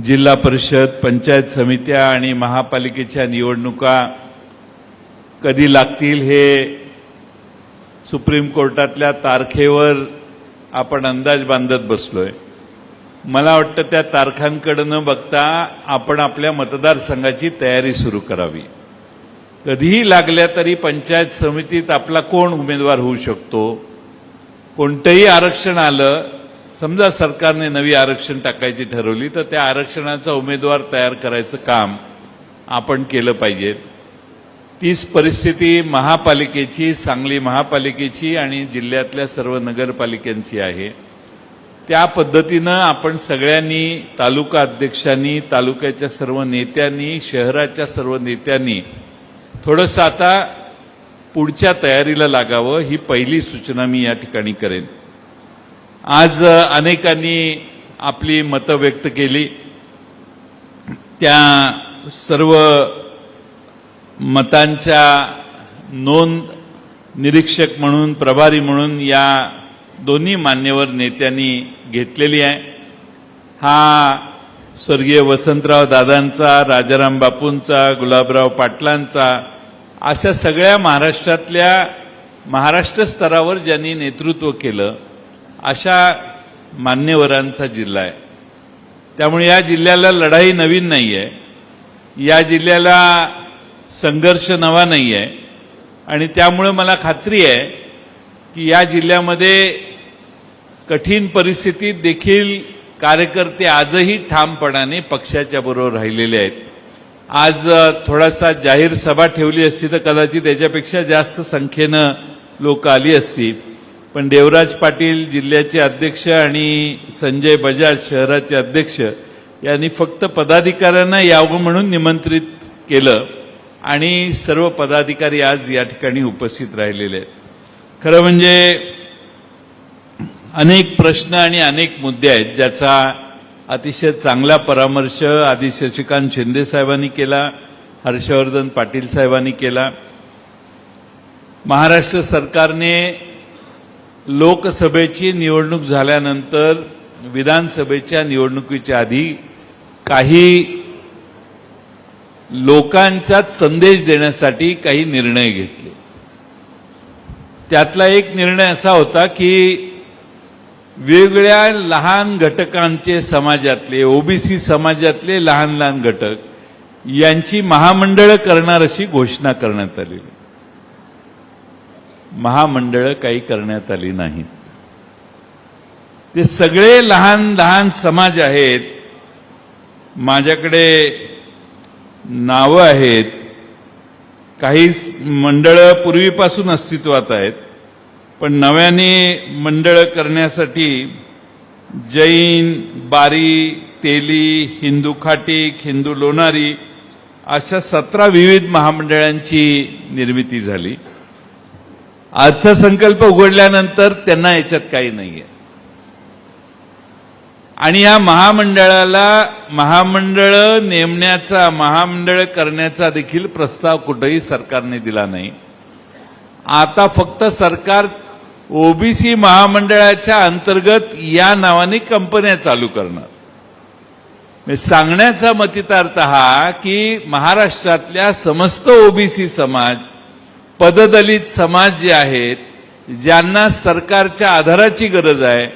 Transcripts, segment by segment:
जिल्हा परिषद पंचायत समित्या आणि महापालिकेच्या निवडणुका कधी लागतील हे सुप्रीम कोर्टातल्या तारखेवर आपण अंदाज बांधत बसलोय. मला वाटतं त्या तारखांकडे न बघता आपण आपल्या मतदारसंघाची तयारी सुरू करावी. कधीही लागल्या तरी पंचायत समितीत आपला कोण उमेदवार होऊ शकतो? कोणतंही आरक्षण आलं समजा सरकारने नवी आरक्षण टाकायची ठरवली तर त्या आरक्षणाचा उमेदवार तयार करायचं काम आपण केलं पाहिजे. तीच परिस्थिती महापालिकेची सांगली महापालिकेची आणि जिल्ह्यातल्या सर्व नगरपालिकांची आहे. त्या पद्धतीनं आपण सगळ्यांनी तालुका अध्यक्षांनी तालुक्याच्या सर्व नेत्यांनी शहराच्या सर्व नेत्यांनी थोडंसं आता पुढच्या तयारीला लागावं ही पहिली सूचना मी या ठिकाणी करेन. आज अनेकांनी आपली मतं व्यक्त केली. त्या सर्व मतांच्या नोंद निरीक्षक म्हणून प्रभारी म्हणून या दोन्ही मान्यवर नेत्यांनी घेतलेली आहे. हा स्वर्गीय वसंतराव दादांचा राजाराम बापूंचा गुलाबराव पाटलांचा अशा सगळ्या महाराष्ट्रातल्या महाराष्ट्र स्तरावर ज्यांनी नेतृत्व केलं अशा मान्यवरांचा जिल्हा आहे. त्यामुळे या जिल्ह्याला लढाई नवीन नाही आहे या जिल्ह्याला संघर्ष नवा नाही आहे आणि त्यामुळे मला खात्री आहे की या जिल्ह्यामध्ये कठीण परिस्थितीत देखील कार्यकर्ते आजही ठामपणाने पक्षाच्या बरोबर राहिलेले आहेत. आज थोडासा जाहीर सभा ठेवली असती तर कदाचित याच्यापेक्षा जास्त संख्येनं लोक आली असती. पण देवराज पाटील जिल्ह्याचे अध्यक्ष आणि संजय बजाज शहराचे अध्यक्ष यांनी फक्त पदाधिकाऱ्यांना यावं म्हणून निमंत्रित केलं आणि सर्व पदाधिकारी आज या ठिकाणी उपस्थित राहिलेले आहेत. खरं म्हणजे अनेक प्रश्न आणि अनेक मुद्दे आहेत ज्याचा अतिशय चांगला परामर्श आधी शशिकांत शिंदे साहेबांनी केला हर्षवर्धन पाटील साहेबांनी केला. महाराष्ट्र सरकारने लोकसभेची निवडणूक झाल्यानंतर विधानसभेच्या निवडणुकीच्या आधी काही लोकांचाच संदेश देण्यासाठी काही निर्णय घेतले. त्यातला एक निर्णय असा होता की वेगवेगळ्या लहान घटकांचे समाजातले ओबीसी समाजातले लहान लहान घटक यांची महामंडळं करणार अशी घोषणा करण्यात आलेली. महामंडळं काही करण्यात आली नाहीत. ते सगळे लहान लहान समाज आहेत. माझ्याकडे नावं आहेत. काही मंडळं पूर्वीपासून अस्तित्वात आहेत. पण नव्याने मंडळ करण्यासाठी जैन बारी तेली हिंदू खाटीक हिंदू लोणारी अशा सतरा विविध महामंडळांची निर्मिती झाली. अर्थसंकल्प उघडल्यानंतर त्यांना याच्यात काही नाहीये. आणि या महामंडळाला महामंडळ नेमण्याचा महामंडळ करण्याचा देखील प्रस्ताव कुठेही सरकारने दिला नाही. आता फक्त सरकार ओबीसी महामंडळाच्या अंतर्गत या नावाने कंपन्या चालू करणार. सांगण्याचा मतितार्थ हा की महाराष्ट्रातल्या समस्त ओबीसी समाज पददलित समाज जे आहेत ज्यांना सरकारच्या आधाराची गरज आहे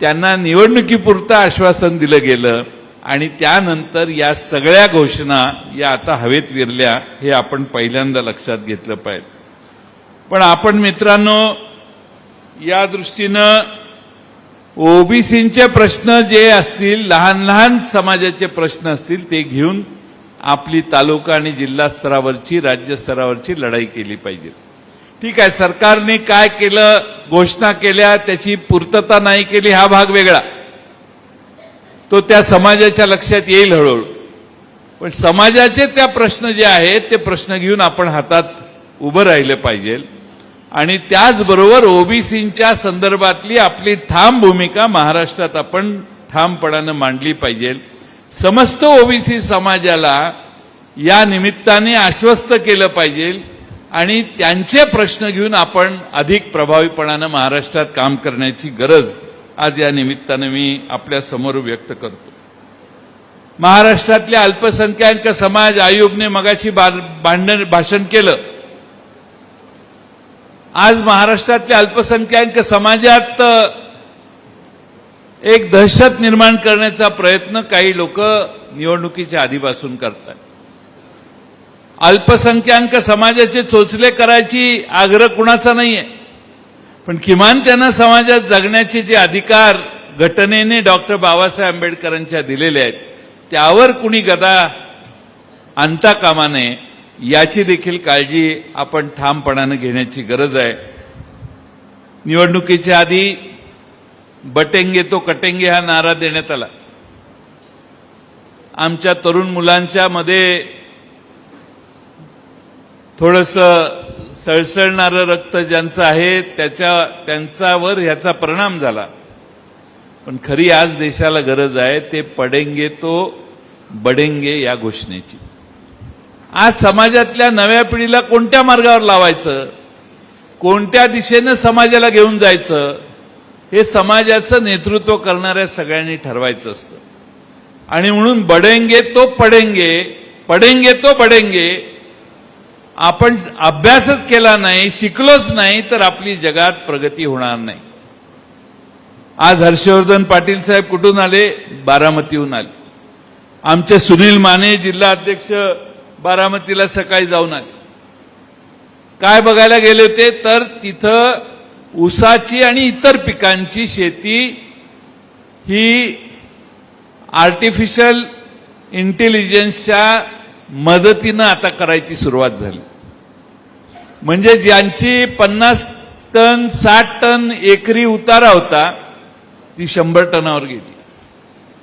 त्यांना निवडणुकीपुरतं आश्वासन दिलं गेलं आणि त्यानंतर या सगळ्या घोषणा या आता हवेत विरल्या हे आपण पहिल्यांदा लक्षात घेतलं पाहिजे. पण आपण मित्रांनो या दृष्टीनं ओबीसींचे प्रश्न जे असतील लहान लहान समाजाचे प्रश्न असतील ते घेऊन आपली तालुका आणि जिल्हा स्तरावरची राज्य स्तरावरची लढाई केली पाहिजे. ठीक आहे सरकारने काय केलं घोषणा केल्या त्याची पूर्तता नाही केली हा भाग वेगळा. तो त्या समाजाच्या लक्षात येईल हळूहळू. पण समाजाचे त्या प्रश्न जे आहेत ते प्रश्न घेऊन आपण हातात उभं राहिलं पाहिजे. आणि त्याचबरोबर ओबीसींच्या संदर्भातली आपली ठाम भूमिका महाराष्ट्रात आपण ठामपणानं मांडली पाहिजे. समस्त ओबीसी समाजाला या निमित्ताने आश्वस्त केलं पाहिजे आणि त्यांचे प्रश्न घेऊन आपण अधिक प्रभावीपणानं महाराष्ट्रात काम करण्याची गरज आज या निमित्तानं मी आपल्यासमोर व्यक्त करतो. महाराष्ट्रातल्या अल्पसंख्याक समाज आयोगने मगाशी भांडण भाषण केलं. आज महाराष्ट्रातल्या अल्पसंख्याक समाजात एक दहशत निर्माण करण्याचा प्रयत्न काही लोक निवडणुकीच्या आधीपासून करतात. अल्पसंख्याक समाजाचे चोचले करायची आग्रह कुणाचा नाहीये. पण किमान त्यांना समाजात जगण्याचे जे अधिकार घटनेने डॉक्टर बाबासाहेब आंबेडकरांच्या दिलेले आहेत त्यावर कुणी गदा आणता कामा नये याची देखील काळजी आपण ठामपणानं घेण्याची गरज आहे. निवडणुकीच्या आधी बटेंगे तो कटेंगे हा नारा देण्यात आला. आमच्या तरुण मुलांच्या मध्ये थोडस सळसळणारं रक्त ज्यांचं आहे त्याच्या त्यांच्यावर ह्याचा परिणाम झाला. पण खरी आज देशाला गरज आहे ते पडेंगे तो बडेंगे या घोषणेची. आज समाजातल्या नव्या पिढीला कोणत्या मार्गावर लावायचं? कोणत्या दिशेनं समाजाला घेऊन जायचं? हे समाजाचं नेतृत्व करणाऱ्या सगळ्यांनी ठरवायचं असतं. आणि म्हणून बडेंगे तो पडेंगे पडेंगे तो बडेंगे. आपण अभ्यासच केला नाही शिकलोच नाही तर आपली जगात प्रगती होणार नाही. आज हर्षवर्धन पाटील साहेब कुठून आले? बारामतीहून आले. आमचे सुनील माने जिल्हा अध्यक्ष बारामतीला सकाळी जाऊन आले. काय बघायला गेले होते? तर तिथं ऊसाची आणि इतर पिकांची शेती ही आर्टिफिशियल इंटेलिजन्सच्या मदतीनं आता करायची सुरुवात झाली. म्हणजे ज्यांची पन्नास टन साठ टन एकरी उतारा होता ती शंभर टनावर गेली.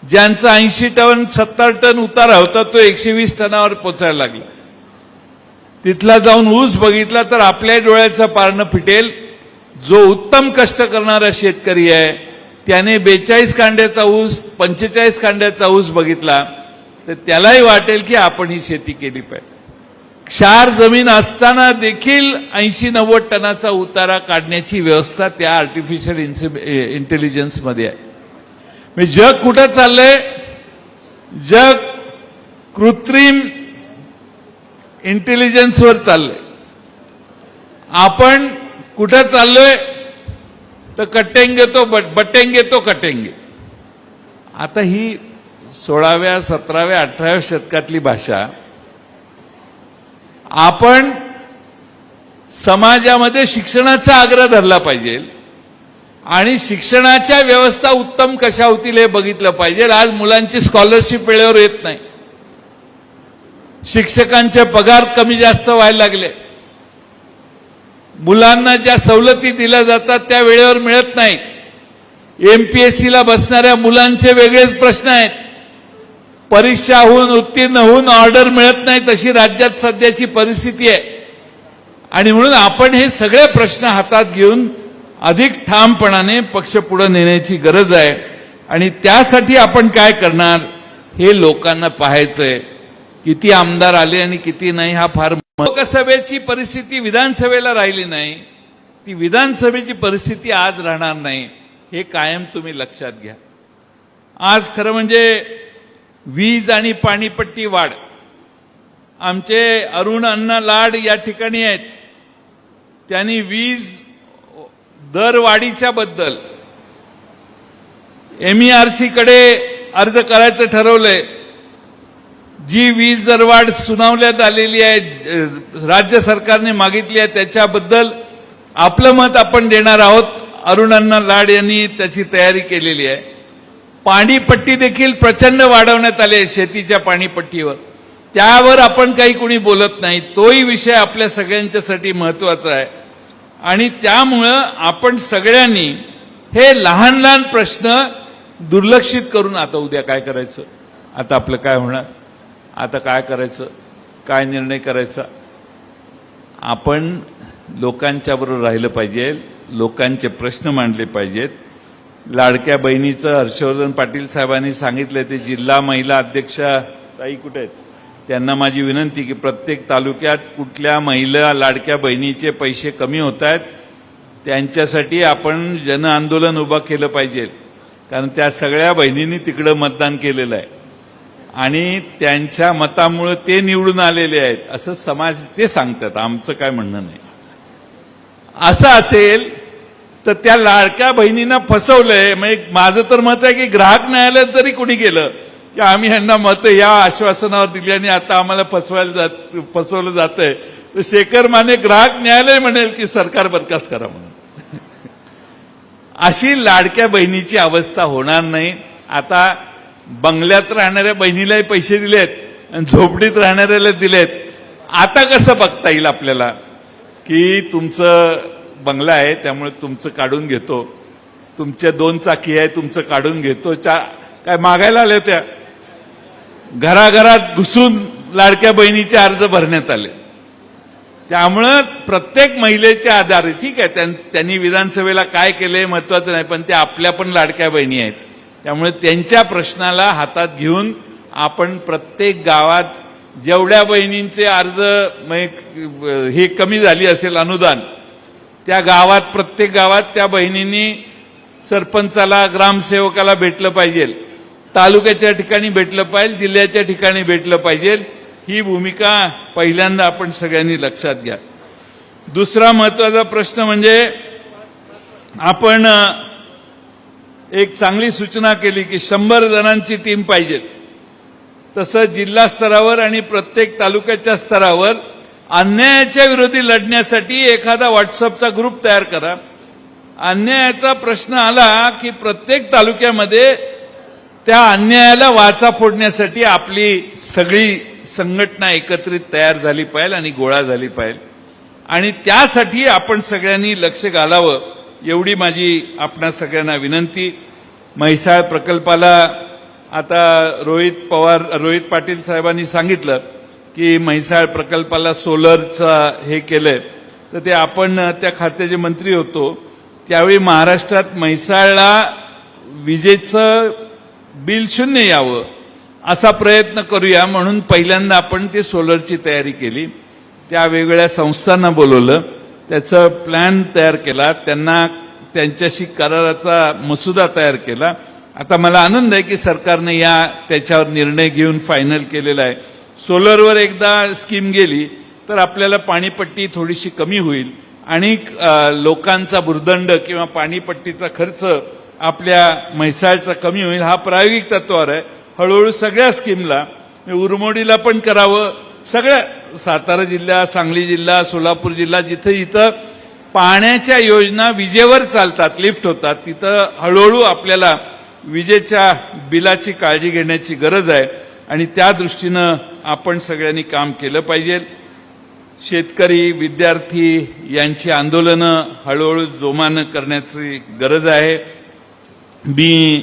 ज्यांचा ऐंशी टन सत्तर टन उतारा होता तो एकशे वीस टनावर पोचायला लागला. तिथला जाऊन ऊस बघितला तर आपल्या डोळ्याचं पारणं फिटेल. जो उत्तम कष्ट करणारा शेतकरी आहे त्याने बेचाळीस कांड्याचा ऊस पंचेचाळीस कांड्याचा ऊस बघितला तर त्यालाही वाटेल की आपण ही शेती केली पाहिजे. क्षार जमीन असताना देखील ऐंशी नव्वद टनाचा उतारा काढण्याची व्यवस्था त्या आर्टिफिशियल इंटेलिजन्समध्ये आहे. मी जग कुठं चाललंय? जग कृत्रिम इंटेलिजन्सवर चाललंय. आपण कुठं चाललोय? तर कटेंगे तो बट बटेंगे तो कटेंगे. आता ही सोळाव्या सतराव्या अठराव्या शतकातली भाषा आपण समाजामध्ये शिक्षणाचा आग्रह धरला पाहिजे आणि शिक्षणाच्या व्यवस्था उत्तम कशा होतील हे बघितलं पाहिजे. आज मुलांची स्कॉलरशिप वेळेवर येत नाही. शिक्षकांचे पगार कमी जास्त व्हायला लागले. मुलांना ज्या सवलती दिल्या जातात त्या वेळेवर मिळत नाही. सीला बसणाऱ्या मुलांचे वेगळेच प्रश्न आहेत. परीक्षा होऊन उत्तीर्ण होऊन ऑर्डर मिळत नाही तशी राज्यात सध्याची परिस्थिती आहे. आणि म्हणून आपण हे सगळे प्रश्न हातात घेऊन अधिक ठामपणाने पक्ष पुढे नेण्याची गरज आहे. आणि त्यासाठी आपण काय करणार हे लोकांना पाहायचं आहे किती आमदार आले आणि किती नाही हा फार लोकसभेची परिस्थिती विधानसभेला राहिली नाही. ती विधानसभेची परिस्थिती आज राहणार नाही. हे कायम तुम्ही लक्षात घ्या. आज खरं म्हणजे वीज आणि पाणीपट्टी वाढ. आमचे अरुण अण्णा लाड या ठिकाणी आहेत. त्यांनी वीज दरवाढीच्या बद्दल एमईआरसीकडे अर्ज करायचं ठरवलंय. जी वीज दरवाढ सुनावण्यात आलेली आहे राज्य सरकारने मागितली आहे त्याच्याबद्दल आपलं मत आपण देणार आहोत. अरुणांना लाड यांनी त्याची तयारी केलेली आहे. पाणीपट्टी देखील प्रचंड वाढवण्यात आली आहे शेतीच्या पाणीपट्टीवर. त्यावर आपण काही कुणी बोलत नाही. तोही विषय आपल्या सगळ्यांच्यासाठी महत्त्वाचा आहे. आणि त्यामुळं आपण सगळ्यांनी हे लहान लहान प्रश्न दुर्लक्षित करून आता उद्या काय करायचं? आता आपलं काय होणार? आता काय करायचं? काय निर्णय करायचा? आपण लोकांच्याबरोबर राहिलं पाहिजे लोकांचे प्रश्न मांडले पाहिजेत. लाडक्या बहिणीचं हर्षवर्धन पाटील साहेबांनी सांगितलं ते जिल्हा महिला अध्यक्षा ताई कुठे आहेत? त्यांना माझी विनंती की प्रत्येक तालुक्यात कुठल्या महिला लाडक्या बहिणीचे पैसे कमी होत आहेत त्यांच्यासाठी आपण जन आंदोलन उभं केलं पाहिजे. कारण त्या सगळ्या बहिणींनी तिकडं मतदान केलेलं आहे. आणि त्यांच्या मतामुळे ते निवडून आलेले आहेत असं समाज ते सांगतात. आमचं काय म्हणणं नाही. असं असेल तर त्या लाडक्या बहिणींना फसवलंय. म्हणजे माझं तर मत आहे की ग्राहक न्यायालयात जरी कोणी गेलं की आम्ही ह्यांना मत या आश्वासनावर दिली आणि आता आम्हाला फसवायला जात फसवलं जातंय तर शेखर माने ग्राहक न्यायालय म्हणेल की सरकार बरखास्त करा म्हणून. अशी लाडक्या बहिणीची अवस्था होणार नाही. आता बंगल्यात राहणाऱ्या बहिणीलाही पैसे दिलेत आणि झोपडीत राहणाऱ्याला दिलेत. आता कसं बघता येईल आपल्याला? की तुमचं बंगला आहे त्यामुळे तुमचं काढून घेतो. तुमच्या दोन चाकी आहे तुमचं काढून घेतो. चा काय मागायला आल्या त्या घराघरात घुसून लाडक्या बहिणीचे अर्ज भरण्यात आले. त्यामुळं प्रत्येक महिलेच्या आधारे ठीक आहे त्यां- त्यांनी विधानसभेला काय केलंय महत्वाचं नाही पण त्या आपल्या पण लाडक्या बहिणी आहेत. त्यामुळे त्यांच्या प्रश्नाला हातात घेऊन आपण प्रत्येक गावात जेवढ्या बहिणींचे अर्ज हे कमी झाली असेल अनुदान त्या गावात प्रत्येक गावात त्या बहिणींनी सरपंचाला ग्रामसेवकाला भेटलं पाहिजे तालुक्याच्या ठिकाणी भेटलं पाहिजे जिल्ह्याच्या ठिकाणी भेटलं पाहिजे ही भूमिका पहिल्यांदा आपण सगळ्यांनी लक्षात घ्या. दुसरा महत्त्वाचा प्रश्न म्हणजे आपण एक चांगली सूचना केली की शंभर जणांची टीम पाहिजेत तसं जिल्हा स्तरावर आणि प्रत्येक तालुक्याच्या स्तरावर अन्यायाच्या विरोधी लढण्यासाठी एखादा व्हॉट्सअपचा ग्रुप तयार करा. अन्यायाचा प्रश्न आला की प्रत्येक तालुक्यामध्ये त्या अन्यायाला वाचा फोडण्यासाठी आपली सगळी संघटना एकत्रित तयार झाली पाहिजे आणि गोळा झाली पाहिजे आणि त्यासाठी आपण सगळ्यांनी लक्ष घालावं. एवढी माझी आपणा सगळ्यांना विनंती. म्हैसाळ प्रकल्पाला आता रोहित पवार रोहित पाटील साहेबांनी सांगितलं की म्हैसाळ प्रकल्पाला सोलरचा हे केलंय. तर ते आपण त्या खात्याचे मंत्री होतो त्यावेळी महाराष्ट्रात म्हैसाळला विजेचं बिल शून्य यावं असा प्रयत्न करूया म्हणून पहिल्यांदा आपण ते सोलरची तयारी केली. त्या वेगवेगळ्या संस्थांना बोलवलं. त्याचं प्लॅन तयार केला. त्यांना त्यांच्याशी कराराचा मसुदा तयार केला. आता मला आनंद आहे की सरकारने या त्याच्यावर निर्णय घेऊन फायनल केलेला आहे. सोलरवर एकदा स्कीम गेली तर आपल्याला पाणीपट्टी थोडीशी कमी होईल. आणि लोकांचा भुर्दंड किंवा पाणीपट्टीचा खर्च आपल्या म्हैसाळचा कमी होईल. हा प्रायोगिक तत्वावर आहे. हळूहळू सगळ्या स्कीमला उरमोडीला पण करावं. सगळ्या सातारा जिल्हा सांगली जिल्हा सोलापूर जिल्हा जिथं इथं पाण्याच्या योजना विजेवर चालतात लिफ्ट होतात तिथं हळूहळू आपल्याला विजेच्या बिलाची काळजी घेण्याची गरज आहे आणि त्या दृष्टीनं आपण सगळ्यांनी काम केलं पाहिजे. शेतकरी विद्यार्थी यांची आंदोलनं हळूहळू जोमानं करण्याची गरज आहे. मी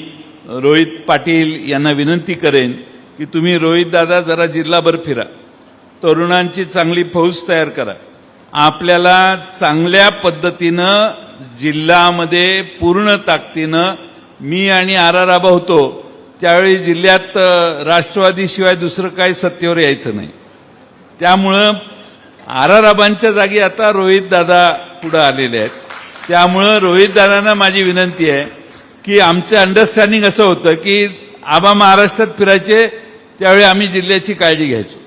रोहित पाटील यांना विनंती करेन की तुम्ही रोहित दादा जरा जिल्हाभर फिरा. तरुणांची चांगली फौज तयार करा. आपल्याला चांगल्या पद्धतीनं जिल्ह्यामध्ये पूर्ण ताकदीनं मी आणि आर आर आबा होतो त्यावेळी जिल्ह्यात राष्ट्रवादीशिवाय दुसरं काही सत्तेवर यायचं नाही. त्यामुळं आर आर आबांच्या जागी आता रोहित दादा आलेले आहेत. त्यामुळं रोहित दादांना माझी विनंती आहे की आमचं अंडरस्टँडिंग असं होतं की आबा महाराष्ट्रात फिरायचे त्यावेळी आम्ही जिल्ह्याची काळजी घ्यायचो.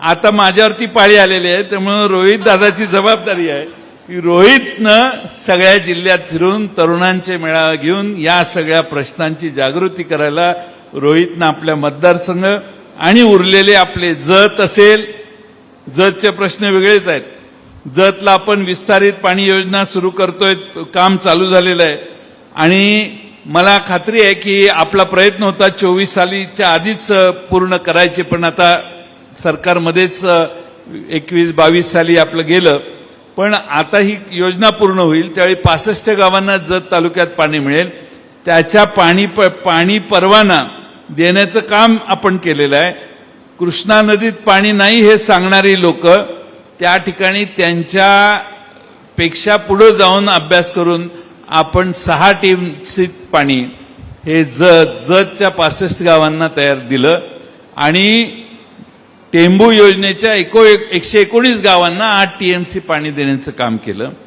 आता माझ्यावरती पाळी आलेली आहे त्यामुळं रोहित दादाची जबाबदारी आहे. की रोहितनं सगळ्या जिल्ह्यात फिरून तरुणांचे मेळावे घेऊन या सगळ्या प्रश्नांची जागृती करायला रोहितनं आपल्या मतदारसंघ आणि उरलेले आपले जत असेल जतचे प्रश्न वेगळेच आहेत. जतला आपण विस्तारित पाणी योजना सुरू करतोय काम चालू झालेलं आहे. आणि मला खात्री आहे की आपला प्रयत्न होता चोवीस सालीच्या आधीच पूर्ण करायचे पण आता सरकारमध्येच एकवीस बावीस साली आपलं गेलं. पण आता ही योजना पूर्ण होईल त्यावेळी पासष्ट गावांना जत तालुक्यात पाणी मिळेल. त्याच्या पाणी प- पाणी परवाना देण्याचं काम आपण केलेलं आहे. कृष्णा नदीत पाणी नाही हे सांगणारी लोक त्या ठिकाणी त्यांच्या पेक्षा पुढे जाऊन अभ्यास करून आपण सहा टीमसीत पाणी हे जत जतच्या पासष्ट गावांना तयार दिलं. आणि टेंबू योजनेच्या एको एकशे एकोणीस गावांना आठ टीएमसी पाणी देण्याचं काम केलं.